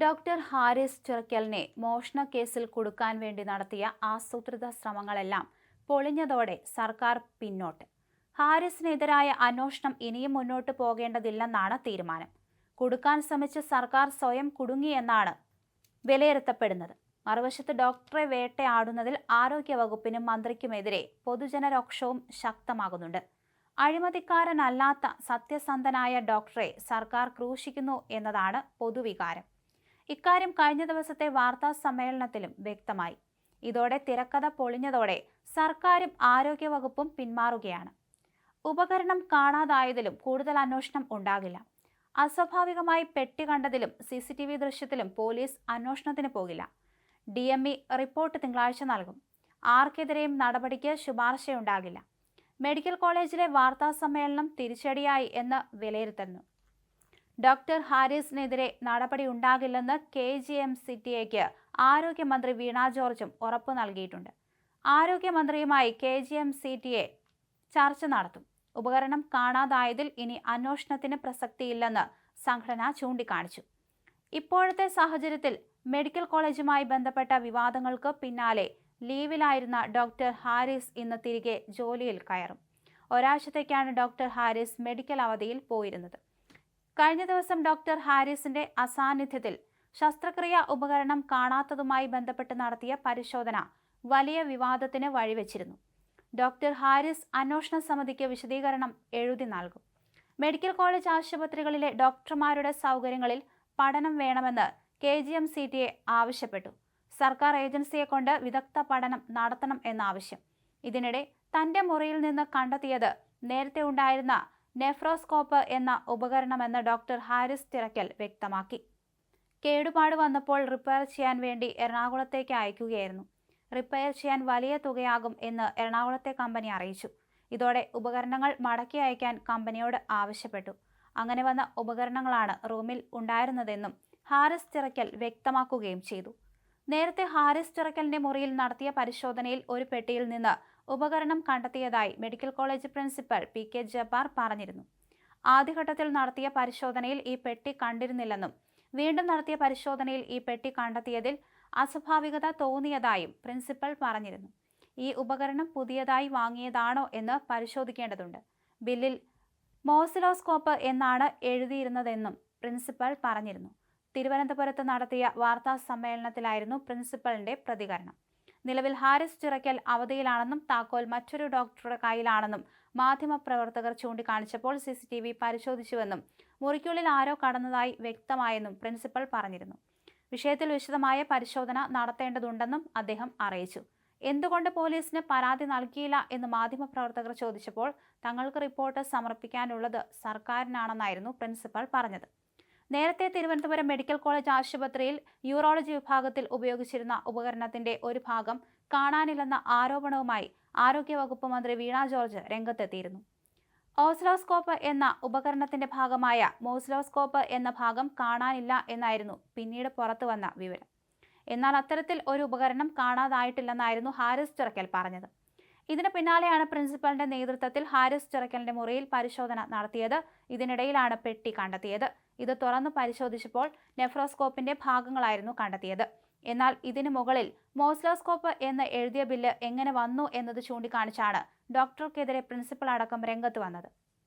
Doctor Haris ചിറക്കലിനെ മോഷണ കേസിൽ കൊടുക്കാൻ വേണ്ടി നടത്തിയ ആസൂത്രിത ശ്രമങ്ങളെല്ലാം പൊളിഞ്ഞതോടെ സർക്കാർ പിന്നോട്ട്. ഹാരിസിനെതിരായ അന്വേഷണം ഇനിയും മുന്നോട്ട് പോകേണ്ടതില്ലെന്നാണ് തീരുമാനം. കൊടുക്കാൻ ശ്രമിച്ച് സർക്കാർ സ്വയം കുടുങ്ങിയെന്നാണ് വിലയിരുത്തപ്പെടുന്നത്. മറുവശത്ത് ഡോക്ടറെ വേട്ടയാടുന്നതിൽ ആരോഗ്യവകുപ്പിനും മന്ത്രിക്കുമെതിരെ പൊതുജനരോക്ഷവും ശക്തമാകുന്നുണ്ട്. അഴിമതിക്കാരനല്ലാത്ത സത്യസന്ധനായ ഡോക്ടറെ സർക്കാർ ക്രൂശിക്കുന്നു എന്നതാണ് പൊതുവികാരം. ഇക്കാര്യം കഴിഞ്ഞ ദിവസത്തെ വാർത്താ സമ്മേളനത്തിലും വ്യക്തമായി. ഇതോടെ തിരക്കഥ പൊളിഞ്ഞതോടെ സർക്കാരും ആരോഗ്യവകുപ്പും പിന്മാറുകയാണ്. ഉപകരണം കാണാതായതിലും കൂടുതൽ അന്വേഷണം ഉണ്ടാകില്ല. അസ്വാഭാവികമായി പെട്ടി കണ്ടതിലും സി സി ടി വി ദൃശ്യത്തിലും പോലീസ് അന്വേഷണത്തിന് പോകില്ല. ഡി എം ഇ റിപ്പോർട്ട് തിങ്കളാഴ്ച നൽകും. ആർക്കെതിരെയും നടപടിക്ക് ശുപാർശയുണ്ടാകില്ല. മെഡിക്കൽ കോളേജിലെ വാർത്താ സമ്മേളനം തിരിച്ചടിയായി എന്ന് വിലയിരുത്തുന്നു. ഡോക്ടർ ഹാരിസിനെതിരെ നടപടി ഉണ്ടാകില്ലെന്ന് കെ ജി എം സിറ്റിയയ്ക്ക് ആരോഗ്യമന്ത്രി വീണ ജോർജും ഉറപ്പു നൽകിയിട്ടുണ്ട്. ആരോഗ്യമന്ത്രിയുമായി K G M C T A ചർച്ച നടത്തും. ഉപകരണം കാണാതായതിൽ ഇനി അന്വേഷണത്തിന് പ്രസക്തിയില്ലെന്ന് സംഘടന ചൂണ്ടിക്കാണിച്ചു. ഇപ്പോഴത്തെ സാഹചര്യത്തിൽ മെഡിക്കൽ കോളേജുമായി ബന്ധപ്പെട്ട വിവാദങ്ങൾക്ക് പിന്നാലെ ലീവിലായിരുന്ന ഡോക്ടർ ഹാരിസ് ഇന്ന് തിരികെ ജോലിയിൽ കയറും. ഒരാഴ്ചത്തേക്കാണ് ഡോക്ടർ ഹാരിസ് മെഡിക്കൽ അവധിയിൽ പോയിരുന്നത്. കഴിഞ്ഞ ദിവസം ഡോക്ടർ ഹാരിസിന്റെ അസാന്നിധ്യത്തിൽ ശസ്ത്രക്രിയ ഉപകരണം കാണാത്തതുമായി ബന്ധപ്പെട്ട് നടത്തിയ പരിശോധന വലിയ വിവാദത്തിന് വഴിവെച്ചിരുന്നു. ഡോക്ടർ ഹാരിസ് അന്വേഷണ സമിതിക്ക് വിശദീകരണം എഴുതി നൽകും. മെഡിക്കൽ കോളേജ് ആശുപത്രികളിലെ ഡോക്ടർമാരുടെ സൗകര്യങ്ങളിൽ പഠനം വേണമെന്ന് K G M C T A ആവശ്യപ്പെട്ടു. സർക്കാർ ഏജൻസിയെ കൊണ്ട് വിദഗ്ധ പഠനം നടത്തണം എന്നാവശ്യം. ഇതിനിടെ തന്റെ മുറിയിൽ നിന്ന് കണ്ടെത്തിയത് നേരത്തെ ഉണ്ടായിരുന്ന നെഫ്രോസ്കോപ്പ് എന്ന ഉപകരണമെന്ന് ഡോക്ടർ ഹാരിസ് തിരക്കൽ വ്യക്തമാക്കി. കേടുപാട് വന്നപ്പോൾ റിപ്പയർ ചെയ്യാൻ വേണ്ടി എറണാകുളത്തേക്ക് അയക്കുകയായിരുന്നു. റിപ്പയർ ചെയ്യാൻ വലിയ തുകയാകും എന്ന് എറണാകുളത്തെ കമ്പനി അറിയിച്ചു. ഇതോടെ ഉപകരണങ്ങൾ മടക്കി അയക്കാൻ കമ്പനിയോട് ആവശ്യപ്പെട്ടു. അങ്ങനെ വന്ന ഉപകരണങ്ങളാണ് റൂമിൽ ഉണ്ടായിരുന്നതെന്നും ഹാരിസ് തിറക്കൽ വ്യക്തമാക്കുകയും ചെയ്തു. നേരത്തെ ഹാരിസ് ചിറക്കലിന്റെ മുറിയിൽ നടത്തിയ പരിശോധനയിൽ ഒരു പെട്ടിയിൽ നിന്ന് ഉപകരണം കണ്ടെത്തിയതായി medical college principal P K Jabbar പറഞ്ഞിരുന്നു. ആദ്യഘട്ടത്തിൽ നടത്തിയ പരിശോധനയിൽ ഈ പെട്ടി കണ്ടിരുന്നില്ലെന്നും വീണ്ടും നടത്തിയ പരിശോധനയിൽ ഈ പെട്ടി കണ്ടെത്തിയതിൽ അസ്വാഭാവികത തോന്നിയതായും പ്രിൻസിപ്പൽ പറഞ്ഞിരുന്നു. ഈ ഉപകരണം പുതിയതായി വാങ്ങിയതാണോ എന്ന് പരിശോധിക്കേണ്ടതുണ്ട്. ബില്ലിൽ മോസിലോസ്കോപ്പ് എന്നാണ് എഴുതിയിരുന്നതെന്നും പ്രിൻസിപ്പൽ പറഞ്ഞിരുന്നു. തിരുവനന്തപുരത്ത് നടത്തിയ വാർത്താ സമ്മേളനത്തിലായിരുന്നു പ്രിൻസിപ്പലിന്റെ പ്രതികരണം. നിലവിൽ ഹാരിസ് ചിറക്കൽ അവധിയിലാണെന്നും താക്കോൽ മറ്റൊരു ഡോക്ടറുടെ കയ്യിലാണെന്നും മാധ്യമപ്രവർത്തകർ ചൂണ്ടിക്കാണിച്ചപ്പോൾ സി സി ടി വി പരിശോധിച്ചുവെന്നും മുറിക്കുള്ളിൽ ആരോ കടന്നതായി വ്യക്തമായെന്നും പ്രിൻസിപ്പൽ പറഞ്ഞിരുന്നു. വിഷയത്തിൽ വിശദമായ പരിശോധന നടത്തേണ്ടതുണ്ടെന്നും അദ്ദേഹം അറിയിച്ചു. എന്തുകൊണ്ട് പോലീസിന് പരാതി നൽകിയില്ല എന്ന് മാധ്യമപ്രവർത്തകർ ചോദിച്ചപ്പോൾ തങ്ങൾക്ക് റിപ്പോർട്ട് സമർപ്പിക്കാനുള്ളത് സർക്കാരിനാണെന്നായിരുന്നു പ്രിൻസിപ്പൽ പറഞ്ഞത്. നേരത്തെ തിരുവനന്തപുരം മെഡിക്കൽ കോളേജ് ആശുപത്രിയിൽ യൂറോളജി വിഭാഗത്തിൽ ഉപയോഗിച്ചിരുന്ന ഉപകരണത്തിന്റെ ഒരു ഭാഗം കാണാനില്ലെന്ന ആരോപണവുമായി ആരോഗ്യവകുപ്പ് മന്ത്രി വീണ ജോർജ് രംഗത്തെത്തിയിരുന്നു. ഓസ്ലോസ്കോപ്പ് എന്ന ഉപകരണത്തിന്റെ ഭാഗമായ മോസ്ലോസ്കോപ്പ് എന്ന ഭാഗം കാണാനില്ല എന്നായിരുന്നു പിന്നീട് പുറത്തു വന്ന വിവരം. എന്നാൽ അത്തരത്തിൽ ഒരു ഉപകരണം കാണാതായിട്ടില്ലെന്നായിരുന്നു ഹാരിസ് ചിറക്കൽ പറഞ്ഞത്. ഇതിന് പിന്നാലെയാണ് പ്രിൻസിപ്പലിന്റെ നേതൃത്വത്തിൽ ഹാരിസ് ചിറക്കലിന്റെ മുറിയിൽ പരിശോധന നടത്തിയത്. ഇതിനിടയിലാണ് പെട്ടി കണ്ടെത്തിയത്. ഇത് തുറന്നു പരിശോധിച്ചപ്പോൾ നെഫ്രോസ്കോപ്പിന്റെ ഭാഗങ്ങളായിരുന്നു കണ്ടെത്തിയത്. എന്നാൽ ഇതിനു മുകളിൽ മോസ്ലോസ്കോപ്പ് എന്ന് എഴുതിയ ബില്ല് എങ്ങനെ വന്നു എന്നത് ചൂണ്ടിക്കാണിച്ചാണ് ഡോക്ടർക്കെതിരെ പ്രിൻസിപ്പൽ അടക്കം രംഗത്ത് വന്നത്.